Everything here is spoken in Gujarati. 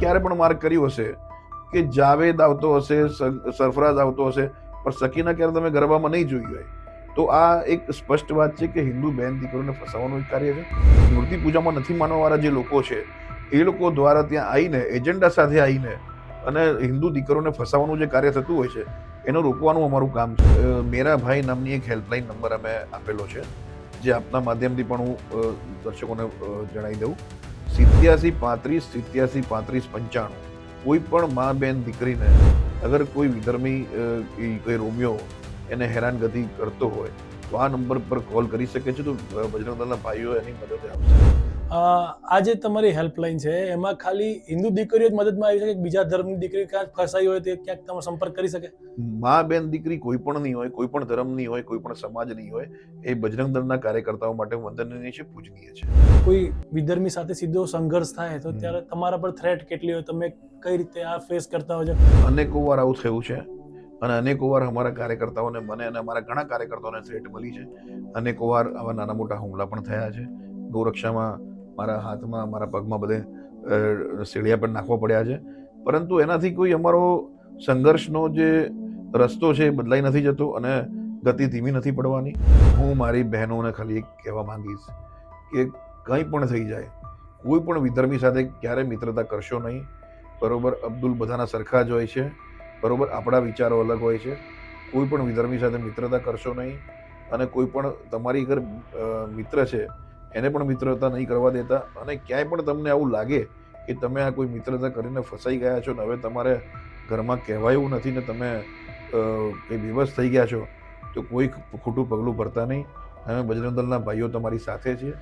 ક્યારે પણ માર્ક કર્યું હશે કે જાવેદ આવતો હશે સરફરાજ આવતો હશે, પણ સકીના ક્યારે તમે ગરબામાં નહીં જોઈ હોય? તો આ એક સ્પષ્ટ વાત છે કે હિન્દુ બહેન દીકરીઓને ફસાવવાનું એક કાર્ય છે. મૂર્તિ પૂજામાં નથી માનવાવાળા જે લોકો છે, એ લોકો દ્વારા ત્યાં આવીને, એજન્ડા સાથે આવીને અને હિન્દુ દીકરોને ફસાવવાનું જે કાર્ય થતું હોય છે, એનું રોકવાનું અમારું કામ છે. મેરા ભાઈ નામની એક હેલ્પલાઇન નંબર અમે આપેલો છે, જે આપના માધ્યમથી પણ હું દર્શકોને જણાવી દઉં. સિત્યાસી પાંત્રીસ સિત્યાસી પાંત્રીસ પંચાણું. કોઈ પણ મા બેન દીકરીને અગર કોઈ વિધર્મી કોઈ રોમિયો એને હેરાનગતિ કરતો હોય, તો આ નંબર પર કોલ કરી શકે છે. તો બજરંગ દળના ભાઈઓ એની મદદ આપશે. આ જે તમારી હેલ્પલાઇન છે એમાં ખાલી હિન્દુ દીકરીઓ જ મદદમાં આવી શકે બીજા ધર્મની દીકરી ક્યાંક ફસાઈ હોય તે ક્યાંક તમે સંપર્ક કરી શકે? મા બેન દીકરી કોઈ પણ નહીં હોય કોઈ પણ ધર્મની હોય કોઈ પણ સમાજની હોય એ બજરંગ દળના કાર્યકર્તાઓ માટે વંદનીય છે પૂજનીય છે. કોઈ વિધર્મી સાથે સીધો સંઘર્ષ થાય તો ત્યારે તમારા પર થ્રેટ કેટલી હોય તમે કઈ રીતે આ ફેસ કરતા હોય છો? અનેકો વાર આવું થયું છે અને અનેકો વાર અમારા કાર્યકર્તાઓને મને અને અમારા ઘણા કાર્યકર્તાઓને થ્રેટ મળી છે. અનેકો વાર આવા નાના મોટા હુમલા પણ થયા છે. ગૌરક્ષામાં મારા હાથમાં, મારા પગમાં બધે સીડિયા પણ નાખવા પડ્યા છે. પરંતુ એનાથી કોઈ અમારો સંઘર્ષનો જે રસ્તો છે એ બદલાઈ નથી જતો અને ગતિ ધીમી નથી પડવાની. હું મારી બહેનોને ખાલી એક કહેવા માંગીશ કે કંઈ પણ થઈ જાય, કોઈ પણ વિધર્મી સાથે ક્યારે મિત્રતા કરશો નહીં. બરોબર, અબ્દુલ બધાના સરખા જ હોય છે. બરોબર, આપણા વિચારો અલગ હોય છે. કોઈ પણ વિધર્મી સાથે મિત્રતા કરશો નહીં અને કોઈ પણ તમારી ઘર મિત્ર છે એને પણ મિત્રતા નહીં કરવા દેતા. અને ક્યાંય પણ તમને આવું લાગે કે તમે આ કોઈ મિત્રતા કરીને ફસાઈ ગયા છો ને હવે તમારે ઘરમાં કહેવાયું નથી ને તમે કંઈ વિવશ થઈ ગયા છો, તો કોઈ ખોટું પગલું ભરતા નહીં. અમે બજરંગ દળના ભાઈઓ તમારી સાથે છીએ.